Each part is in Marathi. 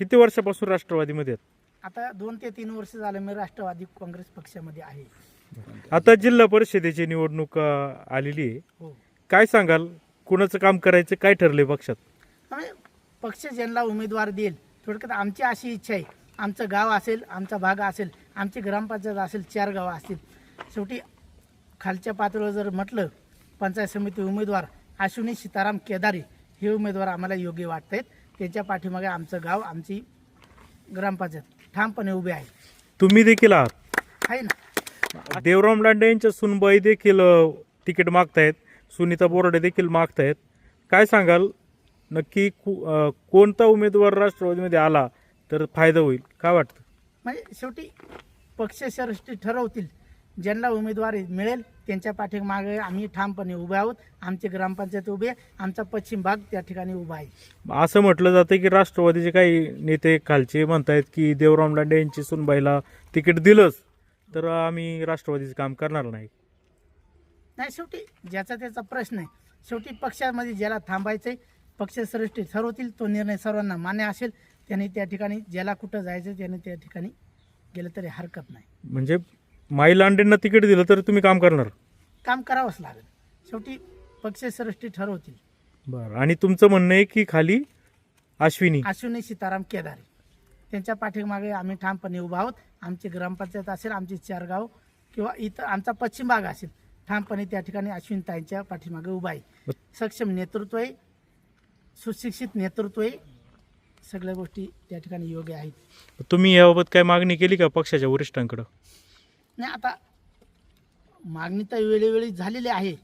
किती वर्षापासून राष्ट्रवादीमध्ये आहेत? आता दोन ते तीन वर्ष झालं मी राष्ट्रवादी काँग्रेस पक्षामध्ये आहे. आता जिल्हा परिषदेची निवडणूक अं, आलेली आहे. हो. काय सांगाल? कुणाचं काम करायचं? काय ठरलंय पक्षात? पक्ष ज्यांना उमेदवार देईल थोडक्यात आमची अशी इच्छा आहे. आमचं गाव असेल आमचा भाग असेल आमची ग्रामपंचायत असेल चार गावं असतील. शेवटी खालच्या पातळीवर जर म्हटलं पंचायत समिती उमेदवार अश्विनी सीताराम केदारी हे उमेदवार आम्हाला योग्य वाटत आहेत त्याच्या पाठीमागे आमचं गाव आमची ग्रामपंचायत ठामपणे उभे आहे. तुम्ही देखील आहात? आहे ना? देवराम लांडे यांच्या सुनबाई देखील अं, तिकीट मागतायत. सुनीता बोराडे देखील मागतायत. काय सांगाल? नक्की कु- अं, कोणता उमेदवार राष्ट्रवादीमध्ये आला तर फायदा होईल? काय वाटतं? म्हणजे शेवटी पक्षश्रेष्ठी ठरवतील ज्यांना उमेदवारी मिळेल त्यांच्या पाठीमागे आम्ही ठामपणे उभे आहोत. आमची ग्रामपंचायत उभी आहे. आमचा पश्चिम भाग त्या ठिकाणी उभा आहे. असं म्हटलं जातं की राष्ट्रवादीचे काही नेते खालचे म्हणतायत की देवराम लांडे यांची सुनबाईला तिकीट दिलंच तर आम्ही राष्ट्रवादीचं काम करणार नाही. नाही शेवटी ज्याचा त्याचा प्रश्न आहे. शेवटी पक्षामध्ये ज्याला थांबायचंय पक्षश्रेष्ठी ठरवतील तो निर्णय सर्वांना मान्य असेल. त्यांनी त्या ठिकाणी ज्याला कुठं जायचं त्याने त्या ठिकाणी गेलं तरी हरकत नाही. म्हणजे माई लांडेंना तिकीट दिलं तर तुम्ही काम करणार. काम करावंच लागेल. शेवटी पक्षश्रेष्ठी ठरवतील. बरं. आणि तुमचं म्हणणं आहे की खाली अश्विनी. अश्विनी सीताराम केदारे. त्यांच्या पाठीमागे आम्ही ठामपणे उभा आहोत. आमची ग्रामपंचायत असेल आमची चार गाव किंवा इथं आमचा पश्चिम भाग असेल ठामपणे त्या ठिकाणी अश्विनताईंच्या पाठीमागे उभा आहे. सक्षम नेतृत्व आहे. सुशिक्षित नेतृत्व आहे. सगळ्या गोष्टी त्या ठिकाणी योग्य आहेत. तुम्ही याबाबत काय मागणी केली का पक्षाच्या वरिष्ठांकडं? नाही आता मागणी तर वेळोवेळी झालेली आहे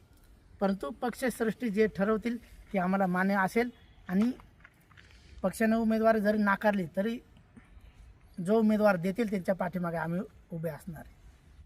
परंतु पक्षश्रेष्ठी जे ठरवतील ते आम्हाला मान्य असेल आणि पक्षाने उमेदवार जरी नाकारली तरी जो उमेदवार देतील त्यांच्या पाठीमागे आम्ही उभे असणार आहे.